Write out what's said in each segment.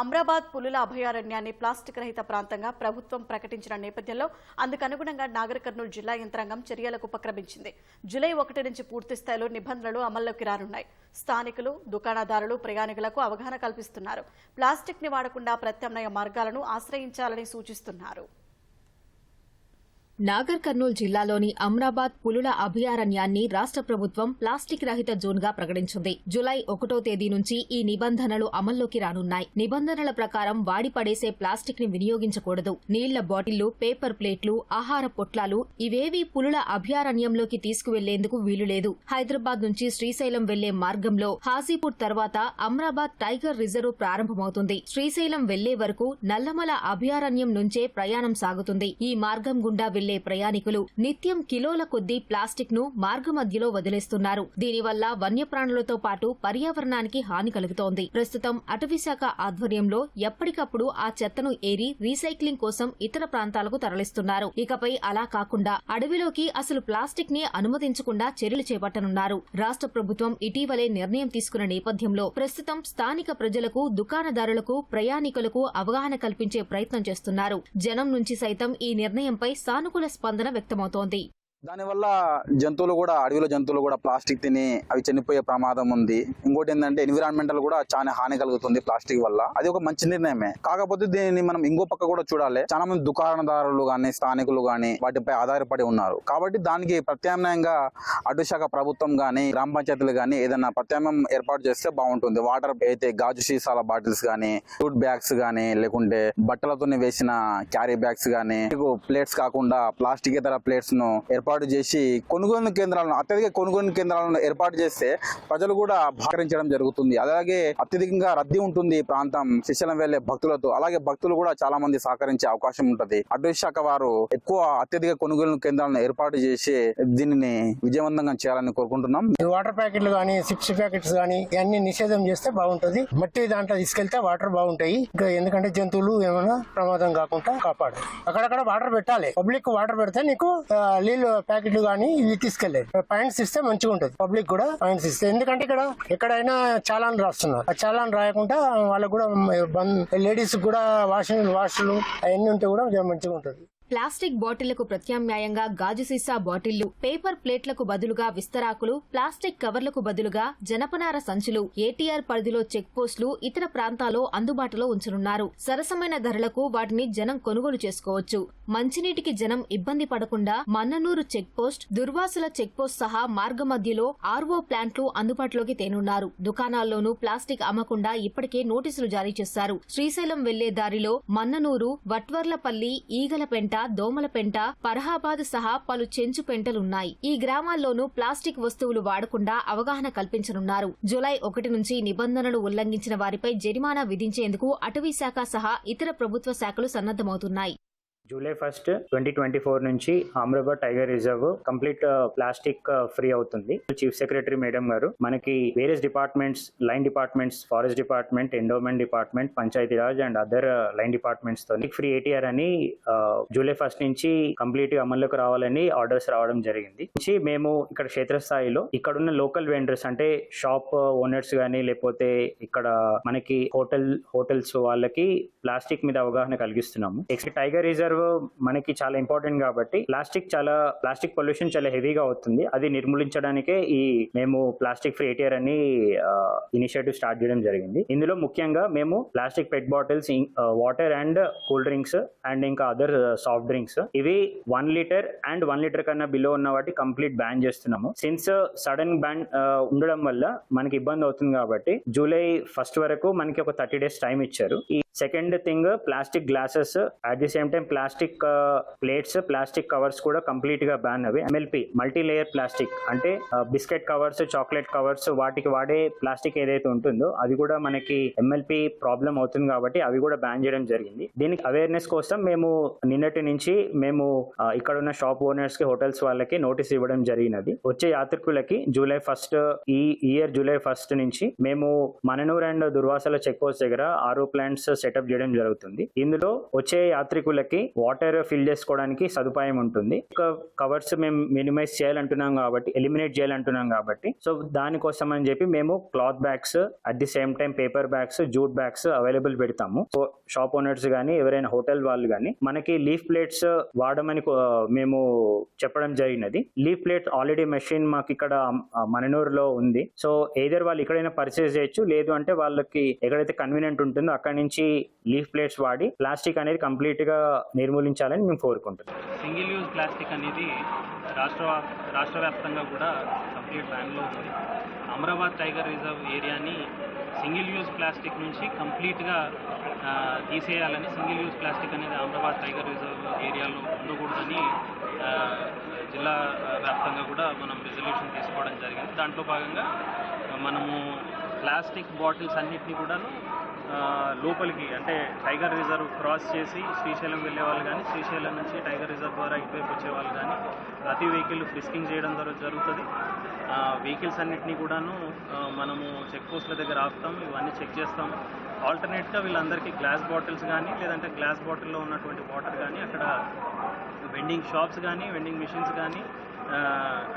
అమ్రాబాద్ పులుల అభయారణ్యాన్ని ప్లాస్టిక్ రహిత ప్రాంతంగా ప్రభుత్వం ప్రకటించిన నేపథ్యంలో అందుకనుగుణంగా నాగర్ కర్నూలు జిల్లా యంత్రాంగం చర్యలకు ఉపక్రమించింది. జూలై ఒకటి నుంచి పూర్తి స్థాయిలో నిబంధనలు అమల్లోకి రానున్నాయి. స్థానికులు దుకాణదారులు ప్రయాణికులకు అవగాహన కల్పిస్తున్నారు. ప్లాస్టిక్ని వాడకుండా ప్రత్యామ్నాయ మార్గాలను ఆశ్రయించాలని సూచిస్తున్నారు. నాగర్ కర్నూలు జిల్లాలోని అమ్రాబాద్ పులుల అభయారణ్యాన్ని రాష్ట్ర ప్రభుత్వం ప్లాస్టిక్ రహిత జోన్గా ప్రకటించింది. జులై ఒకటో తేదీ నుంచి ఈ నిబంధనలు అమల్లోకి రానున్నాయి. నిబంధనల ప్రకారం వాడి పడేసే ప్లాస్టిక్ని వినియోగించకూడదు. నీళ్ళ బాటిళ్ళు పేపర్ ప్లేట్లు ఆహార పొట్లాలు ఇవేవీ పులుల అభయారణ్యంలోకి తీసుకువెళ్ళేందుకు వీలులేదు హైదరాబాద్ నుంచి శ్రీశైలం వెళ్ళే మార్గంలో హాజీపూర్ తర్వాత అమ్రాబాద్ టైగర్ రిజర్వ్ ప్రారంభమవుతుంది. శ్రీశైలం వెళ్ళే వరకు నల్లమల అభయారణ్యం నుంచే ప్రయాణం సాగుతుంది. ఈ మార్గం గుండా వెళ్ళే ప్రయాణికులు నిత్యం కిలోల కొద్దీ ప్లాస్టిక్ను మార్గమధ్యలో వదిలేస్తున్నారు. దీనివల్ల వన్యప్రాణులతో పాటు పర్యావరణానికి హాని కలుగుతోంది. ప్రస్తుతం అటవీశాఖ ఆధ్వర్యంలో ఎప్పటికప్పుడు ఆ చెత్తను ఏరి రీసైక్లింగ్ కోసం ఇతర ప్రాంతాలకు తరలిస్తున్నారు. ఇకపై అలా కాకుండా అడవిలోకి అసలు ప్లాస్టిక్ని అనుమతించకుండా చర్యలు చేపట్టనున్నారు. రాష్ట్ర ప్రభుత్వం ఇటీవలే నిర్ణయం తీసుకున్న నేపథ్యంలో ప్రస్తుతం స్థానిక ప్రజలకు దుకాణదారులకు ప్రయాణికులకు అవగాహన కల్పించే ప్రయత్నం చేస్తున్నారు. జనం నుంచి సైతం ఈ నిర్ణయంపై సానుకూల స్పందన వ్యక్తమవుతోంది. దానివల్ల జంతువులు కూడా అడవిలో జంతువులు కూడా ప్లాస్టిక్ తిని అవి చనిపోయే ప్రమాదం ఉంది. ఇంకోటి ఏంటంటే ఎన్విరాన్మెంటల్ కూడా చాలా హాని కలుగుతుంది ప్లాస్టిక్ వల్ల. అది ఒక మంచి నిర్ణయమే. కాకపోతే దీనిని మనం ఇంకో పక్క కూడా చూడాలి. చాలా మంది దుకాణదారులు గాని స్థానికులు గాని వాటిపై ఆధారపడి ఉన్నారు. కాబట్టి దానికి ప్రత్యామ్నాయంగా అటుశాఖ ప్రభుత్వం గాని గ్రామ పంచాయతీలు గాని ఏదైనా ప్రత్యామ్నాయం ఏర్పాటు చేస్తే బాగుంటుంది. వాటర్ అయితే గాజు సీసాల బాటిల్స్ గాని ఫ్రూట్ బ్యాగ్స్ గాని లేకుంటే బట్టలతో వేసిన క్యారీ బ్యాగ్స్ గాని ప్లేట్స్ కాకుండా ప్లాస్టిక్ ఇతర ప్లేట్స్ను ఏర్పాటు ఏర్పాటు చేసి కొనుగోలు కేంద్రాలను అత్యధిక కొనుగోలు కేంద్రాలను ఏర్పాటు చేస్తే ప్రజలు కూడా భాకరించడం జరుగుతుంది. అలాగే అత్యధికంగా రద్దీ ఉంటుంది ప్రాంతం శ్రీశైలం వెళ్ళే భక్తులతో. అలాగే భక్తులు కూడా చాలా మంది సహకరించే అవకాశం ఉంటుంది. అటవీ శాఖ వారు ఎక్కువ అత్యధిక కొనుగోలు కేంద్రాలను ఏర్పాటు చేసి దీనిని విజయవంతంగా చేయాలని కోరుకుంటున్నాం. వాటర్ ప్యాకెట్లు కానీ సిప్స్ ప్యాకెట్స్ కానీ ఇవన్నీ నిషేధం చేస్తే బాగుంటది. మట్టి దాంట్లో తీసుకెళ్తే వాటర్ బాగుంటాయి. ఇంకా ఎందుకంటే జంతువులు ఏమైనా ప్రమాదం కాకుండా కాపాడు. అక్కడక్కడ వాటర్ పెట్టాలి. పబ్లిక్ వాటర్ పెడితే నీకు నీళ్ళు నీళ్ళు ప్యాకెట్లు కానీ ఇవి తీసుకెళ్ళేదు పాయింట్స్ ఇస్తే మంచిగా ఉంటుంది. పబ్లిక్ కూడా పాయింట్స్ ఇస్తే. ఎందుకంటే ఇక్కడ ఎక్కడైనా చాలాన్ రాస్తున్నారు. ఆ చాలాన్ రాయకుండా వాళ్ళకు కూడా లేడీస్ కూడా వాషింగ్ వాష్లు అవన్నీ ఉంటే కూడా మంచిగా ఉంటుంది. ప్లాస్టిక్ బాటిళ్ళకు ప్రత్యామ్నాయంగా గాజు సీసా బాటిళ్ళు పేపర్ ప్లేట్లకు బదులుగా విస్తరాకులు ప్లాస్టిక్ కవర్లకు బదులుగా జనపనార సంచులు ఏటీఆర్ పరిధిలో చెక్ పోస్టులు ఇతర ప్రాంతాల్లో అందుబాటులో ఉంచనున్నారు. సరసమైన ధరలకు వాటిని జనం కొనుగోలు చేసుకోవచ్చు. మంచినీటికి జనం ఇబ్బంది పడకుండా Mannanur check post Durvasula check post సహా మార్గ మధ్యలో ఆర్వో ప్లాంట్లు అందుబాటులోకి తేనున్నారు. దుకాణాల్లోనూ ప్లాస్టిక్ అమ్మకుండా ఇప్పటికే నోటీసులు జారీ చేశారు. శ్రీశైలం వెళ్ళే దారిలో మన్ననూరు వట్వర్లపల్లి ఈగలపెంట దోమలపెంట పరహాబాద్ సహా పలు చెంచు పెంటలున్నాయి. ఈ గ్రామాల్లోనూ ప్లాస్టిక్ వస్తువులు వాడకుండా అవగాహన కల్పించనున్నారు. జులై ఒకటి నుంచి నిబంధనలు ఉల్లంఘించిన వారిపై జరిమానా విధించేందుకు అటవీ శాఖ సహా ఇతర ప్రభుత్వ శాఖలు సన్నద్దమవుతున్నాయి July first twenty twenty four నుంచి Amrabad tiger reserve complete plastic free అవుతుంది. చీఫ్ సెక్రటరీ మేడం గారు మనకి various departments line departments forest department endowment department Panchayati Raj and other line డిపార్ట్మెంట్స్తో free ATR అని జూలై ఫస్ట్ నుంచి కంప్లీట్గా అమల్లోకి రావాలని orders రావడం జరిగింది. నుంచి మేము ఇక్కడ క్షేత్రస్థాయిలో ఇక్కడ ఉన్న లోకల్ వెండర్స్ అంటే షాప్ ఓనర్స్ కానీ లేకపోతే ఇక్కడ మనకి హోటల్ హోటల్స్ వాళ్ళకి ప్లాస్టిక్ మీద అవగాహన కలిగిస్తున్నాము. నెక్స్ట్ టైగర్ రిజర్వ్ మనకి చాలా ఇంపార్టెంట్ కాబట్టి ప్లాస్టిక్ చాలా ప్లాస్టిక్ పొల్యూషన్ చాలా హెవీగా అవుతుంది. అది నిర్మూలించడానికే ఈ మేము ప్లాస్టిక్ ఫ్రీ ఏటీఆర్ అని ఇనిషియేటివ్ స్టార్ట్ చేయడం జరిగింది. ఇందులో ముఖ్యంగా మేము plastic pet bottles water and cool drinks and ఇంకా అదర్ సాఫ్ట్ డ్రింక్స్. ఇవి one litre and one litre కన్నా బిలో ఉన్న వాటి కంప్లీట్ బ్యాన్ చేస్తున్నాము. సిన్స్ సడన్ బ్యాన్ ఉండడం వల్ల మనకి ఇబ్బంది అవుతుంది కాబట్టి జూలై ఫస్ట్ వరకు మనకి ఒక థర్టీ డేస్ టైం ఇచ్చారు. ఈ second thing plastic glasses at the same time plastic plates plastic covers కూడా కంప్లీట్గా బ్యాన్ అవి. ఎంఎల్పి మల్టీ లేయర్ ప్లాస్టిక్ అంటే బిస్కెట్ కవర్స్ చాక్లెట్ కవర్స్ వాటికి వాడే ప్లాస్టిక్ ఏదైతే ఉంటుందో అది కూడా మనకి ఎంఎల్పి ప్రాబ్లం అవుతుంది కాబట్టి అవి కూడా బ్యాన్ చేయడం జరిగింది. దీనికి అవేర్నెస్ కోసం మేము నిన్నటి నుంచి మేము uh, ఇక్కడ ఉన్న షాప్ ఓనర్స్కి హోటల్స్ వాళ్ళకి నోటీస్ ఇవ్వడం జరిగినది. వచ్చే యాత్రికులకి జూలై ఫస్ట్ ఈ ఇయర్ జూలై ఫస్ట్ నుంచి మేము Mannanur and Durvasula check post దగ్గర ఆరో ప్లాంట్స్ సెటప్ చేయడం జరుగుతుంది. ఇందులో వచ్చే యాత్రికులకి వాటర్ ఫిల్ చేసుకోవడానికి సదుపాయం ఉంటుంది. కవర్స్ మేము మినిమైజ్ చేయాలంటున్నాం కాబట్టి ఎలిమినేట్ చేయాలంటున్నాం కాబట్టి సో దానికోసం అని చెప్పి మేము cloth bags at the same time paper bags jute bags available పెడతాము. సో షాప్ ఓనర్స్ కానీ ఎవరైనా హోటల్ వాళ్ళు కానీ మనకి లీఫ్ ప్లేట్స్ వాడమని మేము చెప్పడం జరిగినది. లీఫ్ ప్లేట్ ఆల్రెడీ మెషిన్ మాకు ఇక్కడ మననూరులో ఉంది. సో ఏదర్ వాళ్ళు ఎక్కడైనా పర్చేస్ చేయొచ్చు లేదు అంటే వాళ్ళకి ఎక్కడైతే కన్వీనియంట్ ఉంటుందో అక్కడ నుంచి లీఫ్ ప్లేట్స్ వాడి ప్లాస్టిక్ అనేది కంప్లీట్గా నిర్మూలించాలని మేము కోరుకుంటున్నాం. సింగిల్ యూజ్ ప్లాస్టిక్ అనేది రాష్ట్ర రాష్ట్ర వ్యాప్తంగా కూడా కంప్లీట్ బ్యాన్లో ఉంది. అమరాబాద్ టైగర్ రిజర్వ్ ఏరియాని సింగిల్ యూజ్ ప్లాస్టిక్ నుంచి కంప్లీట్గా తీసేయాలని సింగిల్ యూజ్ ప్లాస్టిక్ అనేది అమరాబాద్ టైగర్ రిజర్వ్ ఏరియాలో ఉండకూడదని జిల్లా వ్యాప్తంగా కూడా మనం రిజల్యూషన్ తీసుకోవడం జరిగింది. దాంట్లో భాగంగా మనము ప్లాస్టిక్ బాటిల్స్ అన్నిటినీ కూడాను లోపలికి అంటే టైగర్ రిజర్వ్ క్రాస్ చేసి శ్రీశైలం వెళ్ళేవాళ్ళు కానీ శ్రీశైలం నుంచి టైగర్ రిజర్వ్ ద్వారా ఇటువైపు వచ్చే వాళ్ళు కానీ ప్రతి వెహికల్ ఫ్రిస్కింగ్ చేయడం ద్వారా జరుగుతుంది. వెహికల్స్ అన్నిటినీ కూడాను మనము చెక్ పోస్టుల దగ్గర ఆపుతాం ఇవన్నీ చెక్ చేస్తాము ఆల్టర్నేట్గా వీళ్ళందరికీ గ్లాస్ బాటిల్స్ కానీ లేదంటే గ్లాస్ బాటిల్లో ఉన్నటువంటి వాటర్ కానీ అక్కడ వెండింగ్ షాప్స్ కానీ వెండింగ్ మిషన్స్ కానీ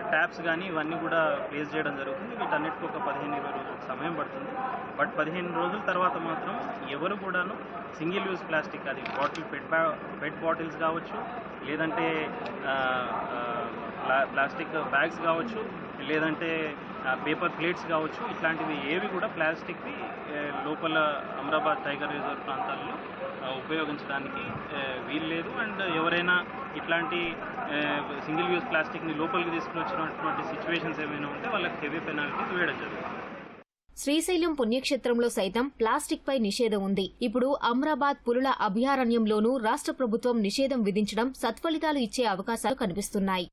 ట్యాప్స్ కానీ ఇవన్నీ కూడా ప్లేస్ చేయడం జరుగుతుంది. వీటన్నిటికీ ఒక పదిహేను ఇరవై రోజులు సమయం పడుతుంది. బట్ పదిహేను రోజుల తర్వాత మాత్రం ఎవరు కూడాను సింగిల్ యూజ్ ప్లాస్టిక్ అది బాటిల్ పెట్ బా పెట్ బాటిల్స్ కావచ్చు లేదంటే ప్లా- ప్లాస్టిక్ బ్యాగ్స్ కావచ్చు లేదంటే పేపర్ ప్లేట్స్ కావచ్చు ఇట్లాంటివి ఏవి కూడా ప్లాస్టిక్వి లోపల అమరాబాద్ టైగర్ రిజర్వ్ ప్రాంతాల్లో ఉపయోగించడానికి వీల్లేదు. వీలు లేదు అండ్ ఎవరైనా ఇట్లాంటి సింగిల్ యూజ్ ప్లాస్టిక్ని లోపలికి తీసుకుని వచ్చినటువంటి సిచ్యువేషన్స్ ఏమైనా ఉంటే వాళ్ళకి హెవీ పెనాల్టీస్ వేయడం జరుగుతుంది. శ్రీశైలం పుణ్యక్షేత్రంలో సైతం ప్లాస్టిక్ పై నిషేధం ఉంది. ఇప్పుడు అమ్రాబాద్ పులుల అభయారణ్యంలోనూ రాష్ట్ర ప్రభుత్వం నిషేధం విధించడం సత్ఫలితాలు ఇచ్చే అవకాశాలు కనిపిస్తున్నాయి.